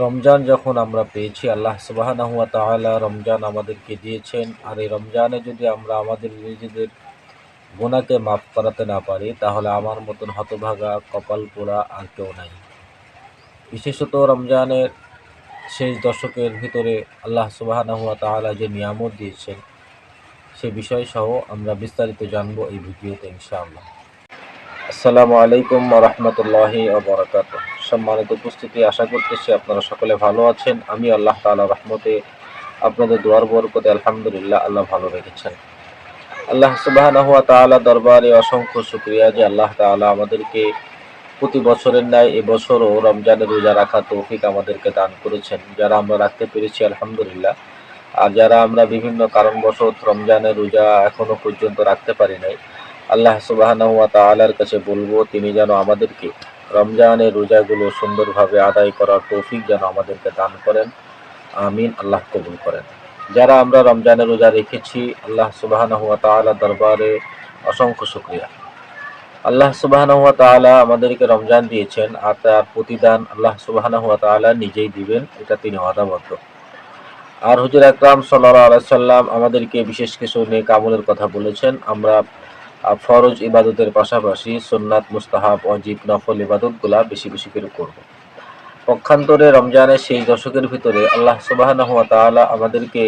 রমজান যখন আমরা পেয়েছি, আল্লাহ তাআলা রমজান আমাদেরকে দিয়েছেন। আর এই রমজানে যদি আমরা আমাদের নিজেদের গোনাকে মাফ করাতে না পারি, তাহলে আমার মতন হতভাগা কপাল পোড়া আর কেউ নাই। বিশেষত রমজানের শেষ দশকের ভিতরে আল্লাহ সুবাহানাহু ওয়া তাআলা যে নিয়ামত দিয়েছেন, সে বিষয় সহ আমরা বিস্তারিত জানব এই ভিডিওতে ইনশাআল্লাহ। আসসালামু আলাইকুম রহমতুল্লাহি বরকাত সম্মানিত উপস্থিতি, আশা করতেছি আপনারা সকলে ভালো আছেন। আমি আল্লাহ তাআলা রহমতে আপনাদের দোয়ার বরকতে আলহামদুলিল্লাহ আল্লাহ ভালো রেখেছেন। আল্লাহ তাআলা দরবারে অসংখ্য শুকরিয়া যে আল্লাহ তাআলা আমাদেরকে প্রতি বছরের ন্যায় এবছরও রমজানের রোজা রাখা তৌফিক আমাদেরকে দান করেছেন। যারা আমরা রাখতে পেরেছি, আলহামদুলিল্লাহ। আর যারা আমরা বিভিন্ন কারণবশত রমজানের রোজা এখনও পর্যন্ত রাখতে পারি নাই, আল্লাহ সুবাহানাহু ওয়া তাআলার কাছে বলব, তিনি যেন আমাদেরকে রমজানের রোজাগুলো সুন্দরভাবে আদায় করার তৌফিক যেন আমাদেরকে দান করেন। আমিন, আল্লাহ কবুল করেন। যারা আমরা রমজানের রোজা রেখেছি, আল্লাহ তাআলার দরবারে অসংখ্য শুক্রিয়া। আল্লাহ তাআলা আমাদেরকে রমজান দিয়েছেন আর তার প্রতিদান আল্লাহ তাআলা নিজেই দিবেন, এটা তিনি ওয়াদাবদ্ধ আর হুজুর আকরাম সাল্লাল্লাহু আলাইহি সাল্লাম আমাদেরকে বিশেষ কিছু নেক কামলের কথা বলেছেন। আমরা ফরজ ইবাদতের পাশাপাশি সুন্নাত, মুস্তাহাব অজিব নফল ইবাদতগুলা বেশি বেশি করে করব। পক্ষান্তরে রমজানের সেই দশকের ভিতরে আল্লাহ ওয়া আমাদেরকে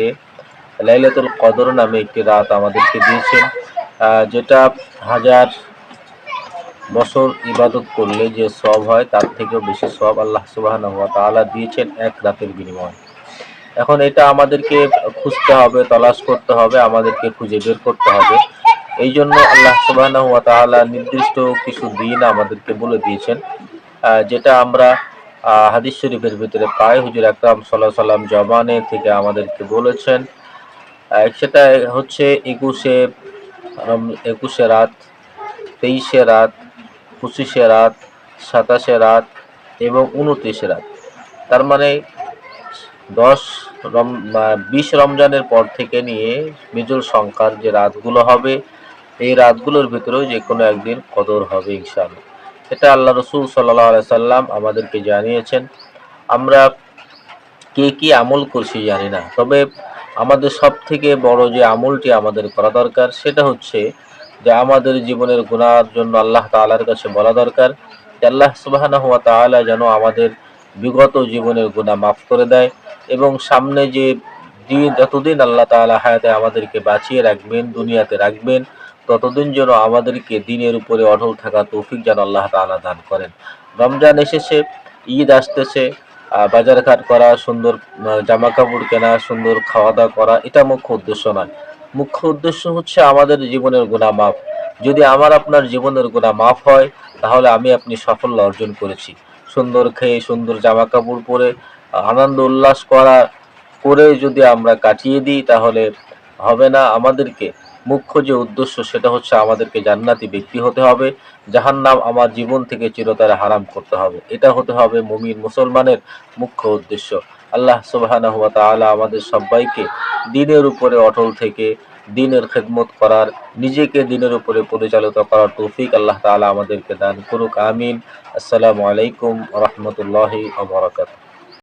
লাইলাতুল কদর নামে একটি রাত আমাদেরকে দিয়েছেন যেটা হাজার বছর ইবাদত করলে যে সব হয় তার থেকেও বেশি সব আল্লাহ তাআলা দিয়েছেন এক রাতের বিনিময়ে। এখন এটা আমাদেরকে খুঁজতে হবে, তলাশ করতে হবে, আমাদেরকে খুঁজে বের করতে হবে। এই জন্য আল্লাহ তাআলা নির্দিষ্ট কিছু দিন আমাদেরকে বলে দিয়েছেন যেটা আমরা হাদিস শরীফের ভিতরে পাই হুজুর আকরাম সাল্লাহ সাল্লাম জবানে থেকে আমাদেরকে বলেছেন সেটা হচ্ছে একুশে একুশে রাত, তেইশে রাত, পঁচিশে রাত, সাতাশে রাত এবং উনত্রিশে রাত। তার মানে দশ রম, বিশ রমজানের পর থেকে নিয়ে বিজুল সংখ্যার যে রাতগুলো হবে এই রাতগুলোর ভিতরেও যে কোনো একদিন কদর হবে ইনশাআল্লাহ। এটা আল্লাহ রসুল সাল্লাহ সাল্লাম আমাদেরকে জানিয়েছেন। আমরা কে কি আমল করছি জানি না, তবে আমাদের সব থেকে বড় যে আমলটি আমাদের করা দরকার সেটা হচ্ছে যে আমাদের জীবনের গুণার জন্য আল্লাহ তাআলার কাছে বলা দরকার যে আল্লাহ সুবহানাহু ওয়া তাআলা যেন আমাদের বিগত জীবনের গুণা মাফ করে দেয় এবং সামনে যে দিন, যতদিন আল্লাহ তাআলা হায়াতে আমাদেরকে বাঁচিয়ে রাখবেন, দুনিয়াতে রাখবেন ততদিন যেন আমাদেরকে দিনের উপরে অটল থাকা তৌফিক যেন আল্লাহ তাআলা দান করেন। রমজান এসেছে, ঈদ আসতেছে বাজারঘাট করা, সুন্দর জামা কাপড় কেনা, সুন্দর খাওয়া দাওয়া করা, এটা মুখ্য উদ্দেশ্য নয়। মুখ্য উদ্দেশ্য হচ্ছে আমাদের জীবনের গুণা মাফ। যদি আমার আপনার জীবনের গুণা মাফ হয়, তাহলে আমি আপনি সাফল্য অর্জন করেছি। সুন্দর খেয়ে, সুন্দর জামা কাপড় পরে, আনন্দ উল্লাস করা, করে যদি আমরা কাটিয়ে দিই, তাহলে হবে না আমাদেরকে মুখ্য যে উদ্দেশ্য সেটা হচ্ছে আমাদেরকে জান্নাতি ব্যক্তি হতে হবে, জাহান্নাম আমার জীবন থেকে চিরতরে হারাম করতে হবে। এটা হতে হবে মুমিন মুসলমানের মুখ্য উদ্দেশ্য। আল্লাহ সুবহানাহু ওয়া তাআলা আমাদের সবাইকে দিনের উপরে অটল থেকে দিনের খেদমত করার, নিজেকে দিনের উপরে পরিচালিত করার তৌফিক আল্লাহ তাআলা আমাদেরকে দান করুক, আমিন। আসসালামু আলাইকুম রহমতুল্লাহি ওয়া বারাকাতুহু।